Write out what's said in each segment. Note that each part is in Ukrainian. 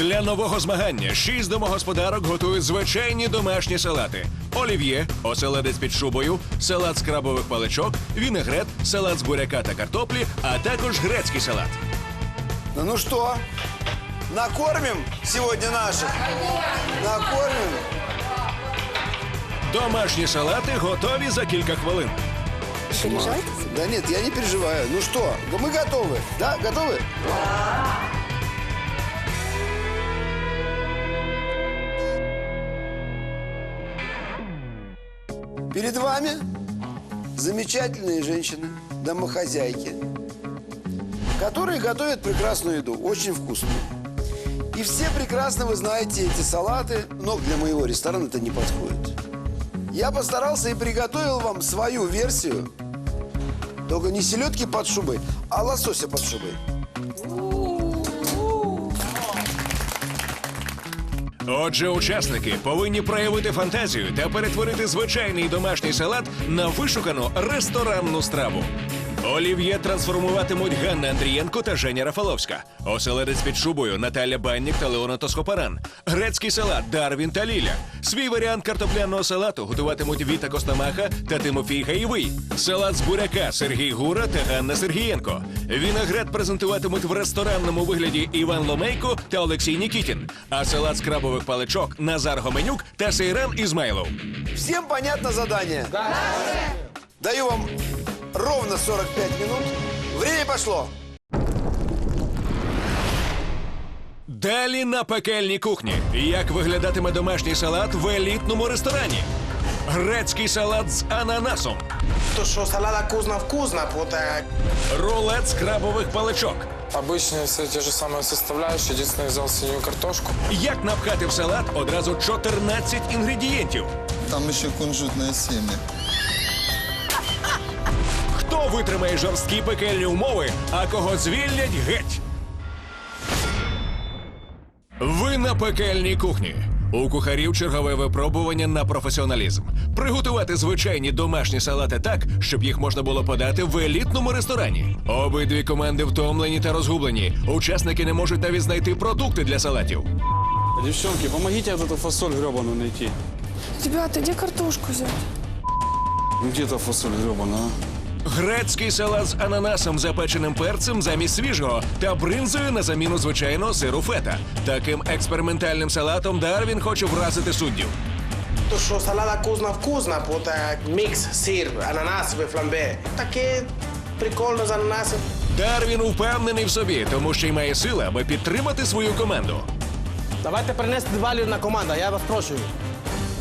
Для нового змагання шість домогосподарок готують звичайні домашні салати: олів'є, оселедець під шубою, салат з крабових паличок, вінегрет, салат з буряка та картоплі, а також грецький салат. Ну, ну что, накормим сегодня наших? Накормим? Домашні салати готові за кілька хвилин. Переживаете? Да нет, я не переживаю. Ну что, мы готовы? Да, готовы? Перед вами замечательные женщины, домохозяйки, которые готовят прекрасную еду, очень вкусную. И все прекрасно вы знаете эти салаты, но для моего ресторана это не подходит. Я постарался и приготовил вам свою версию только не селедки под шубой, а лосося под шубой. Отже, учасники повинні проявити фантазію та перетворити звичайний домашній салат на вишукану ресторанну страву. Олів'є трансформуватимуть Ганна Андрієнко та Женя Рафаловська. Оселедець під шубою Наталя Баннік та Леона Тосхопаран. Грецький салат Дарвін та Ліля. Свій варіант картопляного салату готуватимуть Віта Костомаха та Тимофій Гаєвий. Салат з буряка Сергій Гура та Ганна Сергієнко. Вінегрет презентуватимуть в ресторанному вигляді Іван Ломейко та Олексій Нікітін. А салат з крабових паличок Назар Гоменюк та Сейран Ізмайлов. Всем понятно задание? Да. Даю вам ровно 45 минут. Время пошло. Далі на пекельній кухні. Як виглядатиме домашній салат в елітному ресторані? Грецький салат з ананасом, То, что салата вкусно-вкусно, вот э, рулет з крабових паличок. Обычно все те же самые составляющие, единственное, взял синюю картошку. Як напхати в салат одразу 14 інгредієнтів? Там еще кунжутные семя. Витримає жорсткі пекельні умови, а кого звільнять геть? Ви на пекельній кухні. У кухарів чергове випробування на професіоналізм. Приготувати звичайні домашні салати так, щоб їх можна було подати в елітному ресторані. Обидві команди втомлені та розгублені. Учасники не можуть навіть знайти продукти для салатів. Девчонки, помогите вот эту фасоль гребаную найти. Ребята, где картошку взять? Ну где эта фасоль гребаная, а? Грецький салат з ананасом, запеченим перцем замість свіжого та бринзою на заміну звичайного сиру фета. Таким експериментальним салатом Дарвін хоче вразити суддів. то, что салата вкусно-вкусно, вот э, микс сыр, ананас, фламбе. Таке прикольно з ананасом. Дарвін впевнений в собі, тому що й має сили, аби підтримати свою команду. Давайте принести валю на команду, я вас прошу.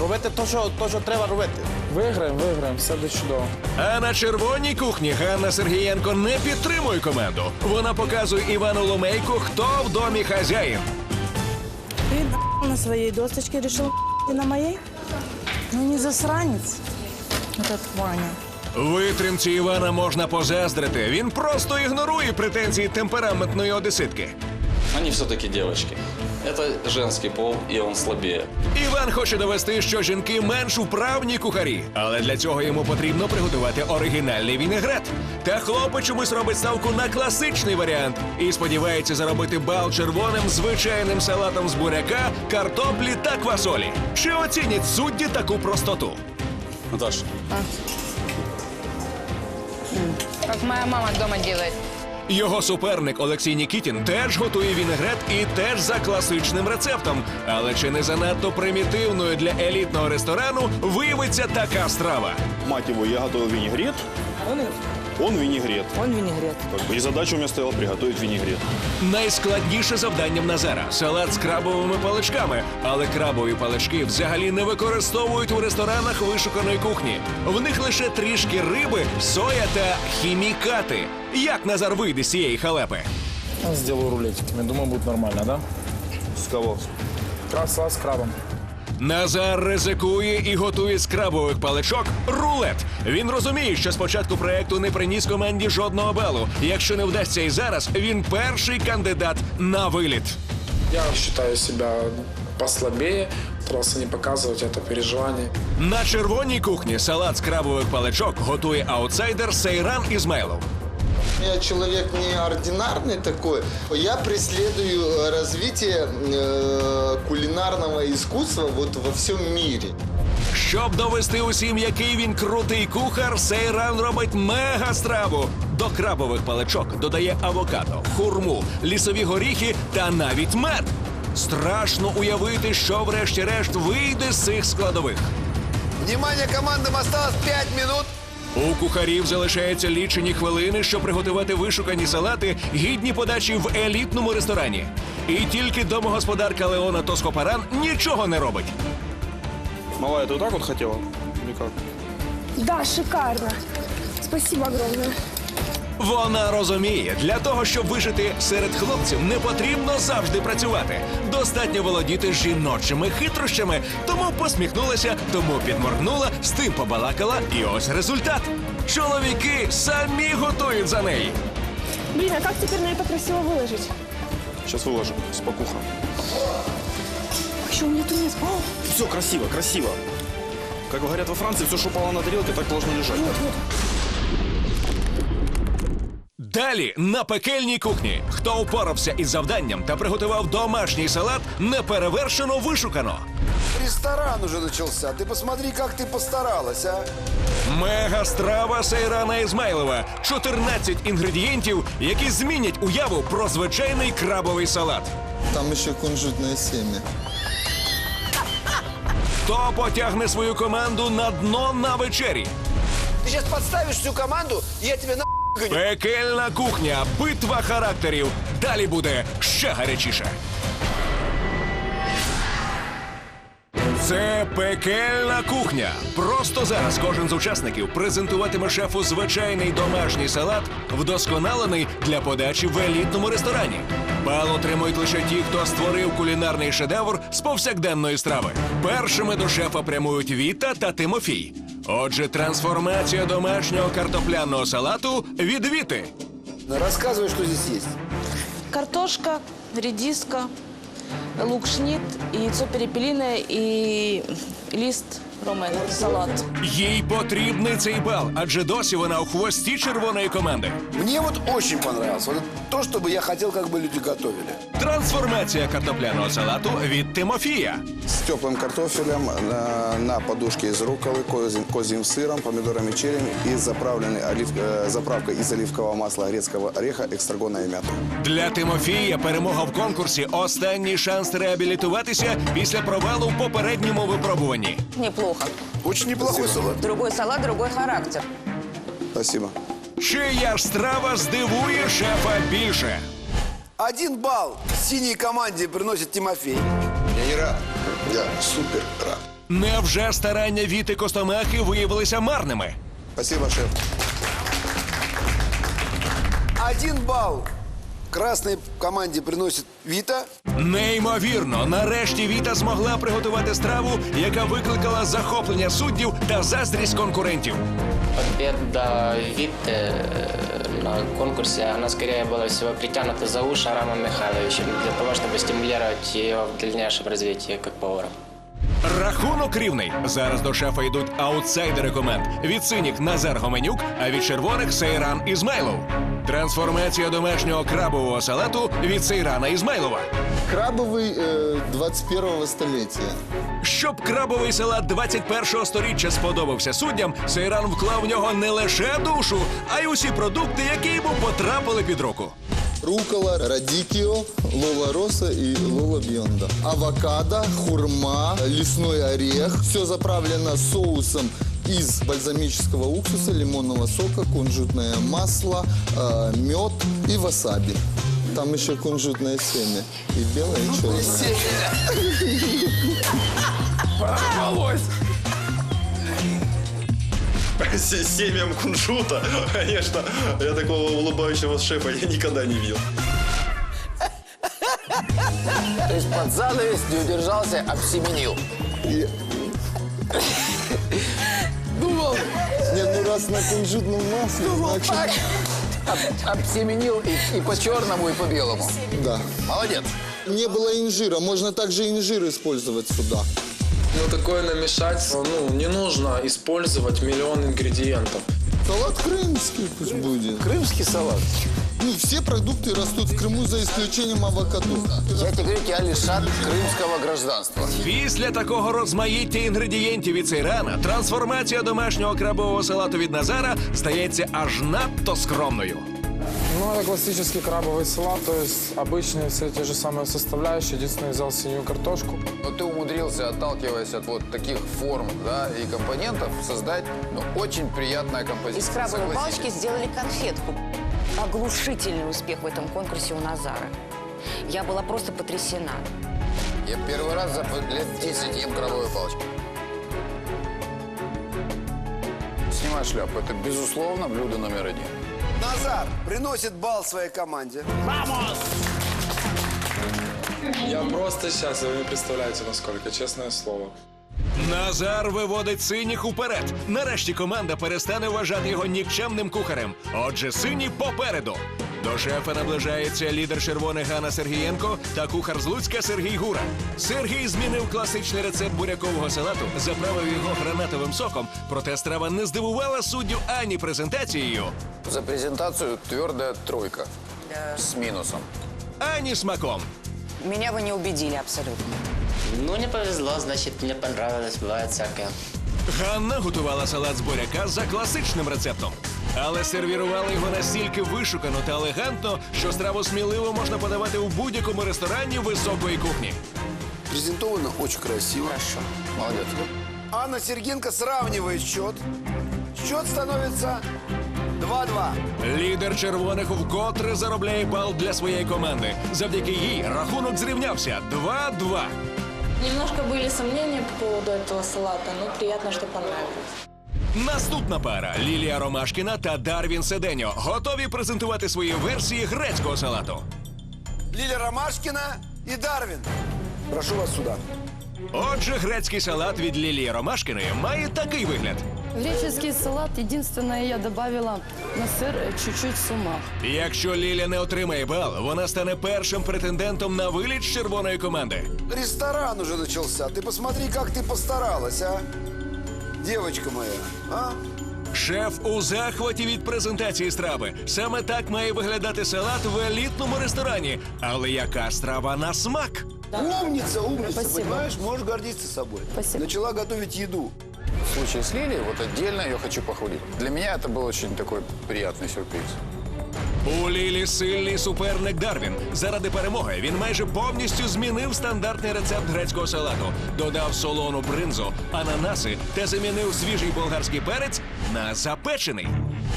Робити то, що, то, що треба робити. Виграємо, виграємо, все буде чудово. А на червоній кухні Ганна Сергієнко не підтримує команду. Вона показує Івану Ломейку, хто в домі хазяїн. Ты на своей досточке решил и на моей? Ну не засранец этот Ваня. Витримці Івана можна позаздрити. Він просто ігнорує претензії темпераментної одеситки. Они все-таки девочки. Это женский пол, и он слабее. Іван хоче довести, що жінки менш управні кухарі, але для цього йому потрібно приготувати оригінальний вінегрет. Та хлопець чомусь робить ставку на класичний варіант і сподівається заробити бал червоним звичайним салатом з буряка, картоплі та квасолі. Чи оцінять судді таку простоту? Наташа, Как моя мама дома делает. Його суперник Олексій Нікітін теж готує вінегрет і теж за класичним рецептом. Але чи не занадто примітивною для елітного ресторану виявиться така страва? Мать его, я готовил винегрет. Он винегрет. Он винегрет. Как бы, и задача у меня стояла приготовить винегрет. Найскладніше завданням Назара салат з крабовими паличками. Але крабові палички взагалі не використовують у ресторанах вишуканої кухні. В них лише трішки риби, соя та хімікати. Як Назар вийде з цієї халепи? Я сделаю рулетиками, думаю, будет нормально, да? С кого? Краса с крабом. Назар ризикує і готує з крабових паличок рулет. Він розуміє, що спочатку проекту не приніс команді жодного балу. Якщо не вдасться і зараз, він перший кандидат на виліт. Я считаю себя послабее, старался не показывать это переживание. На червоній кухні салат з крабових паличок готує аутсайдер Сейран Ізмайлов. Я человек неординарный такой. Я преследую э, развитие э, кулинарного искусства вот во всем мире. Щоб довести усім, який він крутий кухар, Сейран робить мега страву. До крабових паличок додає авокадо, хурму, лісові горіхи та навіть мед. Страшно уявити, що врешті-решт вийде з цих складових. Внимание, командам осталось 5 минут. У кухарів залишаються лічені хвилини, щоб приготувати вишукані салати, гідні подачі в елітному ресторані. І тільки домогосподарка Леона Тоскопаран нічого не робить. Малая, ты вот так вот хотела? Или как? Да, шикарно. Спасибо огромное. Вона розуміє, для того, щоб вижити серед хлопців, не потрібно завжди працювати. Достатньо володіти жіночими хитрощами. Тому посміхнулася, тому підморгнула, з тим побалакала, і ось результат. Чоловіки самі готують за неї. Блин, а как теперь на это красиво выложить? Сейчас выложим. Спокуха. Еще у меня тунец. О, Все красиво, красиво. Как говорят во Франции, все, что упало на тарелке, так должно лежать. Далі на пекельній кухні. Хто упорався із завданням та приготував домашній салат, неперевершено вишукано. Ресторан уже начался. Ты посмотри, как ты постаралась, а. Мега страва Сейрана Ізмайлова. 14 інгредієнтів, які змінять уяву про звичайний крабовий салат. Там еще кунжутное семя. Хто потягне свою команду на дно на вечері? Ты сейчас подставишь всю команду, и я тебе на Пекельна кухня, битва характерів. Далі буде ще гарячіше. Це пекельна кухня. Просто зараз кожен з учасників презентуватиме шефу звичайний домашній салат, вдосконалений для подачі в елітному ресторані. Бал отримують лише ті, хто створив кулінарний шедевр з повсякденної страви. Першими до шефа прямують Віта та Тимофій. Отже, трансформація домашнього картопляного салату від Віти. Рассказывай, что здесь есть. Картошка, редиска, лук-шнит, яйцо перепелиное и лист ромен, салат. Їй потрібний цей бал, адже досі вона у хвості червоної команди. Мне вот очень понравилось. Вот это то, что бы я хотел, как бы люди готовили. Трансформація картопляного салату від Тимофія. с теплым картофелем на, на подушке из рукколы, козьим, козьим сыром, помидорами черри и заправленный олив, э, заправкой из оливкового масла, грецкого ореха, экстрагона и мяты. Для Тимофія перемога в конкурсі останній шанс реабілітуватися після провалу в попередньому випробуванні. Неплохо. Очень неплохой салат. Другой салат, другой характер. Спасибо. Чия ж страва здивує шефа більше? Один балл синей команде приносит Тимофей. Я не рад. Я супер рад. Невже старання Віти Костомахи виявилися марними? Спасибо, шеф. Один балл красной команде приносит Вита. Неймовірно, нарешті Віта змогла приготувати страву, яка викликала захоплення суддів та заздрість конкурентів. Победа Витты э, на конкурсе, она скорее была всего притянута за уши Арамом Михайловичем для того, чтобы стимулировать ее в дальнейшем развитии как повара. Рахунок рівний. Зараз до шефа йдуть аутсайдери команд. Від синіх Назар Гоменюк, а від червоних Сейран Ізмайлов. Трансформація домашнього крабового салату від Сейрана Ізмайлова. Крабовый э, 21 столетия. Щоб крабовий салат 21-го сторіччя сподобався суддям, Сейран вклав в нього не лише душу, а й усі продукти, які йому потрапили під руку. Рукола, радикио, лола роса и лола бьонда. Авокадо, хурма, лесной орех. Все заправлено соусом из бальзамического уксуса, лимонного сока, кунжутное масло, э, мед и васаби. Там еще кунжутное семя. И белое, и черное. С семьям кунжута, конечно. Я такого улыбающего шефа я никогда не видел. То есть под занавес не удержался, обсеменил. Думал, Не, ну раз на кунжутном масле, думал так. значит... Об- обсеменил и, и по черному, и по белому. Да. Молодец. Не было инжира, можно также инжир использовать сюда. Ну, такое намешать, ну, не нужно использовать миллион ингредиентов. Салат крымский пусть будет. Крымский салат. Ну, все продукты растут в Крыму за исключением авокадо. Я тебе говорю, я лишат крымского гражданства. Після такого розмаїття інгредієнтів від Сейрана трансформація домашнього крабового салату від Назара здається аж надто скромною. Ну, это классический крабовый салат, то есть обычные все те же самые составляющие. Единственное, взял синюю картошку. Но ты умудрился, отталкиваясь от вот таких форм да, и компонентов, создать ну, очень приятная композиция. Из крабовой палочки сделали конфетку. Оглушительный успех в этом конкурсе у Назара. Я была просто потрясена. Я первый раз за лет 10 ем крабовую палочку. Снимай шляпу. Это, безусловно, блюдо номер один. Назар приносит бал своей команде. Я просто сейчас, вы не представляете, насколько, честное слово. Назар виводить синіх уперед. Нарешті команда перестане вважати його нікчемним кухарем. Отже, сині попереду. До шефа наближається лідер червоних Ганна Сергієнко та кухар з Луцька Сергій Гура. Сергій змінив класичний рецепт бурякового салату, заправив його гранатовим соком, проте страва не здивувала суддю ані презентацією, За презентацию твердая тройка с минусом. ані смаком. Меня вы не убедили абсолютно. Ну, не повезло, значит, мне понравилось, бывает всякое. Ганна готувала салат з буряка за класичним рецептом. Але сервірувала його настільки вишукано та елегантно, що страву сміливо можна подавати у будь-якому ресторані високої кухні. Презентовано очень красиво. Хорошо. Молодец. Анна Сергенко сравнивает счет. Счет становится 2-2. Лідер червоних вкотре заробляє бал для своєї команди. Завдяки їй рахунок зрівнявся 2-2. Немножко были сомнения по поводу этого салата, но приятно, что понравилось. Наступна пара Лілія Ромашкіна та Дарвін Седеньо готові презентувати свої версії грецького салату. Лиля Ромашкина и Дарвин. Прошу вас сюда. Отже, грецький салат від Лілії Ромашкіної має такий вигляд. Греческий салат, единственное, я добавила на сыр чуть-чуть сумах. Якщо Ліля не отримає бал, вона стане першим претендентом на виліт з червоної команди. Ресторан уже начался. Ты посмотри, как ты постаралась, а? Девочка моя, а? Шеф у захваті від презентації страви. Саме так має виглядати салат в елітному ресторані. Але яка страва на смак? Умница, умница, Спасибо. понимаешь? Можешь гордиться собой. Спасибо. Начала готовить еду. В случае с Лилией, вот отдельно ее хочу похвалить. Для меня это был очень такой приятный сюрприз. У Лілі сильний суперник Дарвін. Заради перемоги він майже повністю змінив стандартний рецепт грецького салату, додав солону бринзу, ананаси та замінив свіжий болгарський перець на запечений.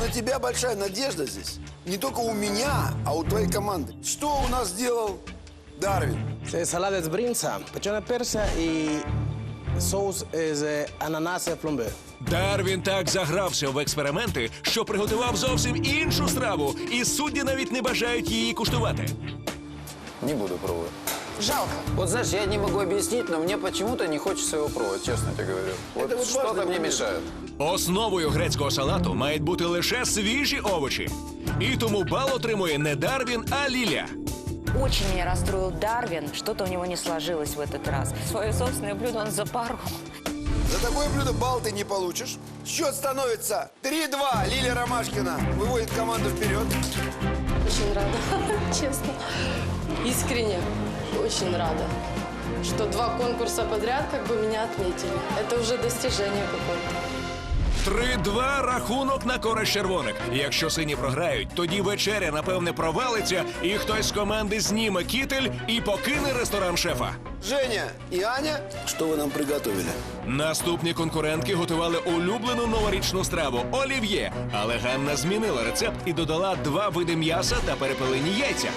На тебя большая надежда здесь. Не только у меня, а у твоей команды. Что у нас сделал Дарвин? Салат из бринца, печеная перса и соус из э, ананаса фламбе. Дарвін так загрався в експерименти, що приготував зовсім іншу страву, і судді навіть не бажають її куштувати. Не буду пробовать. Жалко. Вот знаешь, я не могу объяснить, но мне почему-то не хочется его пробовать, честно тебе говорю. Вот, вот что-то важный мне момент. мешает. Основою грецького салату мають бути лише свіжі овочі. І тому бал отримує не Дарвін, а Ліля. Очень меня расстроил Дарвин. Что-то у него не сложилось в этот раз. Свое собственное блюдо он запорол. За такое блюдо бал ты не получишь. Счет становится 3-2. Лилия Ромашкина выводит команду вперед. Очень рада, честно. Искренне очень рада, что два конкурса подряд как бы меня отметили. Это уже достижение какое-то. 3-2 рахунок на користь червоних. Якщо сині програють, тоді вечеря напевне провалиться, і хтось з команди зніме кітель і покине ресторан шефа. Женя и Аня, что вы нам приготовили? Наступні конкурентки готували улюблену новорічну страву олів'є, але Ганна змінила рецепт і додала два види м'яса та перепелені яйця.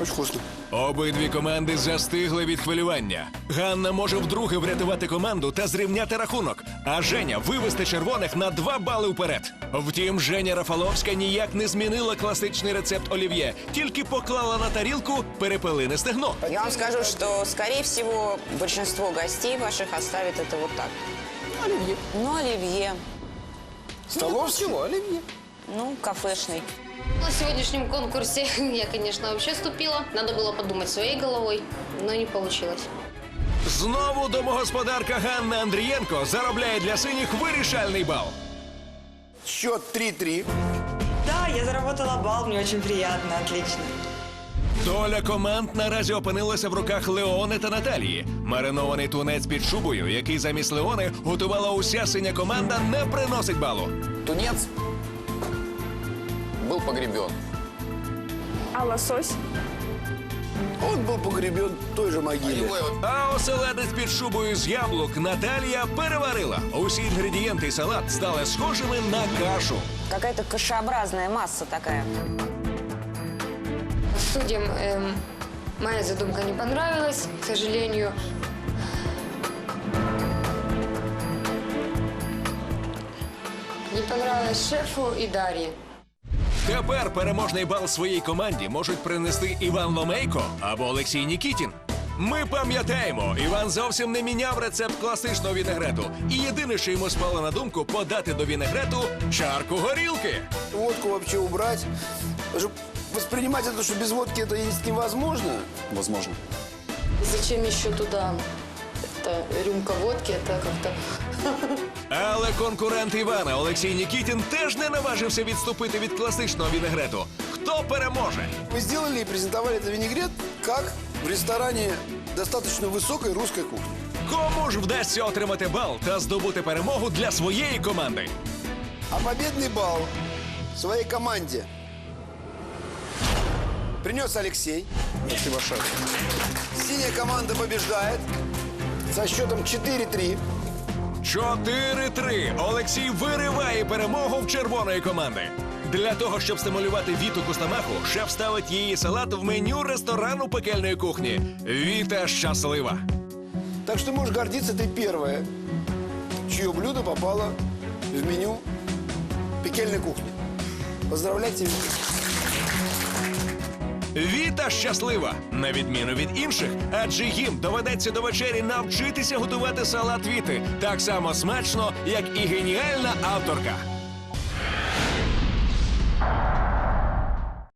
Очень вкусно. Обидві команди застигли від хвилювання. Ганна може вдруге врятувати команду та зрівняти рахунок, а Женя вивести червоних на два бали вперед. Втім, Женя Рафаловська ніяк не змінила класичний рецепт олів'є, тільки поклала на тарілку перепелине стегно. Я вам скажу, что, скорее всего, большинство гостей ваших оставит это вот так. Оливье. Ну, оливье. Столовский? Чего, оливье? Ну, кафешный. На сегодняшнем конкурсе я, конечно, вообще ступила. Надо было подумать своей головой, но не получилось. Знову домогосподарка Ганна Андрієнко заробляє для синіх вирішальний бал. Счет 3-3. Да, я заработала балл, мне очень приятно, отлично. Доля команд наразі опинилася в руках Леони та Наталії. Маринований тунець під шубою, який замість Леони готувала уся синя команда, не приносить балу. Тунец был погребен. А лосось? Он был погребен в той же могиле. А оселедець під шубою з яблук Наталія переварила. Усі інгредієнти і салат стали схожими на кашу. Какая-то кашеобразная масса такая. Судьям эм, моя задумка не понравилась, к сожалению. Не понравилось шефу и Дарье. Тепер переможний бал своїй команді можуть принести Іван Ломейко або Олексій Нікітін. Ми пам'ятаємо, Іван зовсім не міняв рецепт класичного вінегрету. І єдине, що йому спало на думку, подати до вінегрету чарку горілки. Водку вообще убрать. Потому что Воспринимать это, что без водки это есть невозможно. Возможно. Зачем еще туда? Это рюмка водки, это как-то... Але конкурент Івана Олексій Нікітін теж не наважився відступити від класичного вінегрету. Хто переможе? Мы сделали и презентовали этот винегрет как в ресторане достаточно высокой русской кухни. Кому ж вдасться отримати бал та здобути перемогу для своєї команди? А победный балл своей команде принес Алексей. Спасибо, шеф. Синяя команда побеждает со счетом 4-3. 4-3. Олексій вириває перемогу в червоної команди. Для того, щоб стимулювати Віту Кустамаху, шеф ставить її салат в меню ресторану пекельної кухні. Віта щаслива. Так что можешь гордиться, ты первая, чье блюдо попало в меню пекельной кухни. Поздравляю тебя. Віта щаслива, на відміну від інших, адже їм доведеться до вечері навчитися готувати салат Віти так само смачно, як і геніальна авторка.